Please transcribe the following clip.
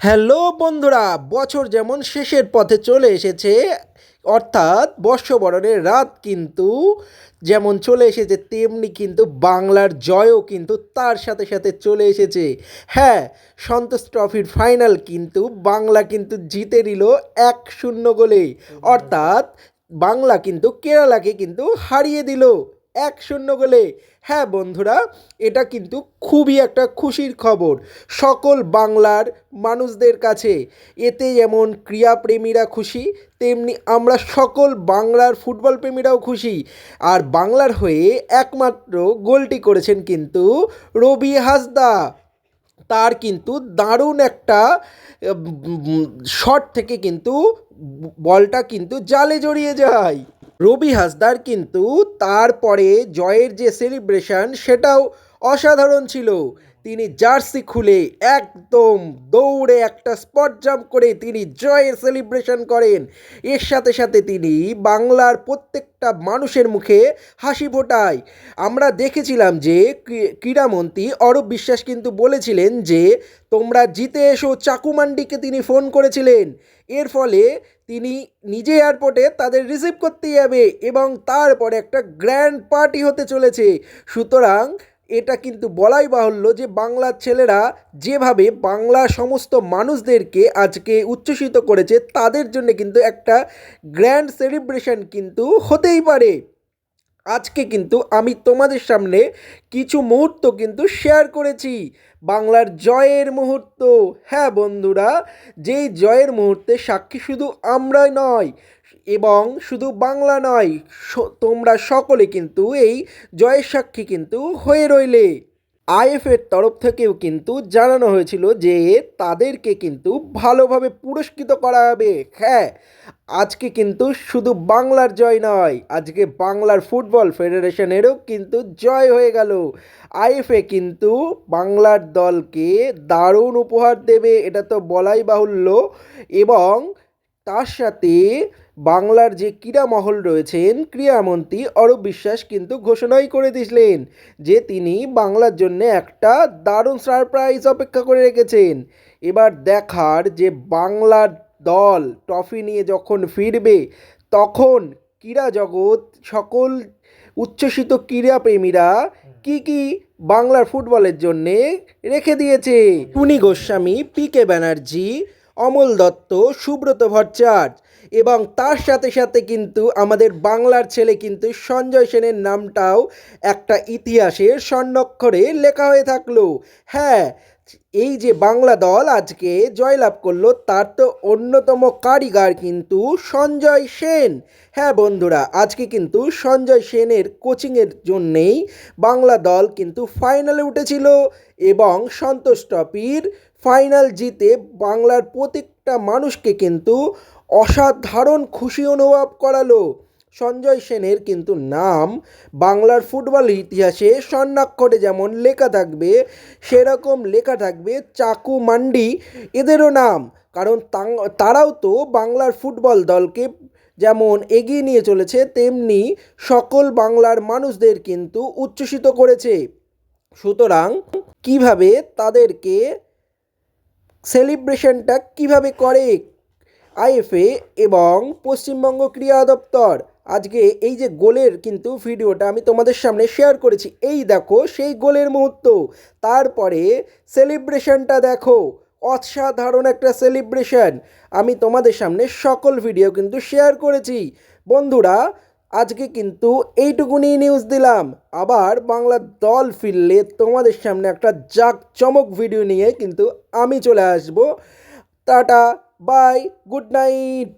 Hello বন্ধুরা, বছর যেমন শেষের পথে চলে এসেছে, অর্থাৎ বর্ষবরণের রাত কিন্তু যেমন চলে এসেছে, তেমনি কিন্তু বাংলার জয়ও কিন্তু তার সাথে সাথে চলে এসেছে। হ্যাঁ সন্তোষ ট্রফির ফাইনাল কিন্তু বাংলা কিন্তু জিতে নিল এক শূন্য গোলে। অর্থাৎ বাংলা কিন্তু কেরালাকে কিন্তু হারিয়ে দিল। এক শূন্য গোলে। হ্যাঁ বন্ধুরা, এটা কিন্তু খুবই একটা খুশির খবর সকল বাংলার মানুষদের কাছে। এতে যেমন ক্রীড়াপ্রেমীরা খুশি, তেমনি আমরা সকল বাংলার ফুটবল প্রেমীরাও খুশি। আর বাংলার হয়ে একমাত্র গোলটি করেছেন কিন্তু রবি হাসদা। তার কিন্তু দারুণ একটা শট থেকে কিন্তু বলটা কিন্তু জালে জড়িয়ে যায়। রবি হাসদার কিন্তু তারপরে জয়ের যে সেলিব্রেশন সেটাও অসাধারণ ছিল। তিনি জার্সি খুলে একদম দৌড়ে একটা স্পট জাম্প করে তিনি জয়ের সেলিব্রেশন করেন। এর সাথে সাথে তিনি বাংলার প্রত্যেকটা মানুষের মুখে হাসি ফোটায়। আমরা দেখেছিলাম যে ক্রী- ক্রীড়ামন্ত্রী অরূপ বিশ্বাস কিন্তু বলেছিলেন যে, তোমরা জিতে এসো চাকুমান্ডিকে তিনি ফোন করেছিলেন। এর ফলে তিনি নিজে এয়ারপোর্টে তাদের রিসিভ করতে যাবে এবং তারপরে একটা গ্র্যান্ড পার্টি হতে চলেছে। সুতরাং এটা কিন্তু বলাই বাহুল্য যে বাংলার ছেলেরা যেভাবে বাংলা সমস্ত মানুষদেরকে আজকে উচ্ছ্বসিত করেছে, তাদের জন্য কিন্তু একটা গ্র্যান্ড সেলিব্রেশন কিন্তু হতেই পারে। আজকে কিন্তু আমি তোমাদের সামনে কিছু মুহূর্ত কিন্তু শেয়ার করেছি। বাংলার জয়ের মুহূর্ত। হ্যাঁ বন্ধুরা, যেই জয়ের মুহূর্তে সাক্ষী শুধু আমরাই নয় এবং শুধু বাংলা নয় তোমরা সকলে কিন্তু এই জয়ের সাক্ষী কিন্তু হয়ে রইলে। আইএফের তরফ থেকেও কিন্তু জানানো হয়েছিল যে তাদেরকে কিন্তু ভালোভাবে পুরস্কৃত করা হবে। হ্যাঁ আজকে কিন্তু শুধু বাংলার জয় নয়, আজকে বাংলার ফুটবল ফেডারেশনেরও কিন্তু জয় হয়ে গেল। আইএফএ কিন্তু বাংলার দলকে দারুণ উপহার দেবে, এটা তো বলাই বাহুল্য। এবং তার সাথে বাংলার যে ক্রীড়া মহল রয়েছেন, ক্রীড়ামন্ত্রী অরূপ বিশ্বাস কিন্তু ঘোষণাই করে দিয়েছিলেন যে তিনি বাংলার জন্য একটা দারুণ সারপ্রাইজ অপেক্ষা করে রেখেছেন। এবার দেখার যে বাংলার দল ট্রফি নিয়ে যখন ফিরবে, তখন ক্রীড়া জগৎ, সকল উচ্ছ্বসিত ক্রীড়াপ্রেমীরা কি কি বাংলার ফুটবলের জন্যে রেখে দিয়েছে? টুনি গোস্বামী পি কে ব্যানার্জি অমল দত্ত, সুব্রত ভট্টাচার্য এবং তার সাথে সাথে কিন্তু আমাদের বাংলার ছেলে কিন্তু সঞ্জয় সেনের নামটাও একটা ইতিহাসের স্বর্ণক্ষরে লেখা হয়ে থাকল। হ্যাঁ এই যে বাংলা দল আজকে জয়লাভ করল, তার তো অন্যতম কারিগর কিন্তু সঞ্জয় সেন। হ্যাঁ বন্ধুরা, আজকে কিন্তু সঞ্জয় সেনের কোচিংয়ের জন্যেই বাংলা দল কিন্তু ফাইনালে উঠেছিল এবং সন্তোষ ট্রফির ফাইনাল জিতে বাংলার প্রত্যেকটা মানুষকে কিন্তু অসাধারণ খুশি অনুভব করালো। সঞ্জয় সেনের কিন্তু নাম বাংলার ফুটবল ইতিহাসে স্বর্ণাক্ষরে যেমন লেখা থাকবে, সেরকম লেখা থাকবে চাকু মান্ডি, এদেরও নাম। কারণ তারাও তো বাংলার ফুটবল দলকে যেমন এগিয়ে নিয়ে চলেছে, তেমনি সকল বাংলার মানুষদের কিন্তু উচ্ছ্বসিত করেছে। সুতরাং কীভাবে তাদেরকে সেলিব্রেশনটা কীভাবে করে? আইএফএ এবং পশ্চিমবঙ্গ ক্রীড়া দপ্তর। আজকে এই যে গোলের কিন্তু ভিডিওটা আমি তোমাদের সামনে শেয়ার করেছি, এই দেখো সেই গোলের মুহূর্ত। তারপরে সেলিব্রেশনটা দেখো, অসাধারণ একটা সেলিব্রেশন। আমি তোমাদের সামনে সকল ভিডিও কিন্তু শেয়ার করেছি। বন্ধুরা আজকে কিন্তু এইটুকুনি নিউজ দিলাম। আবার বাংলার দল ফিরলে তোমাদের সামনে একটা জাক চমক ভিডিও নিয়ে কিন্তু আমি চলে আসব। Tata bye good night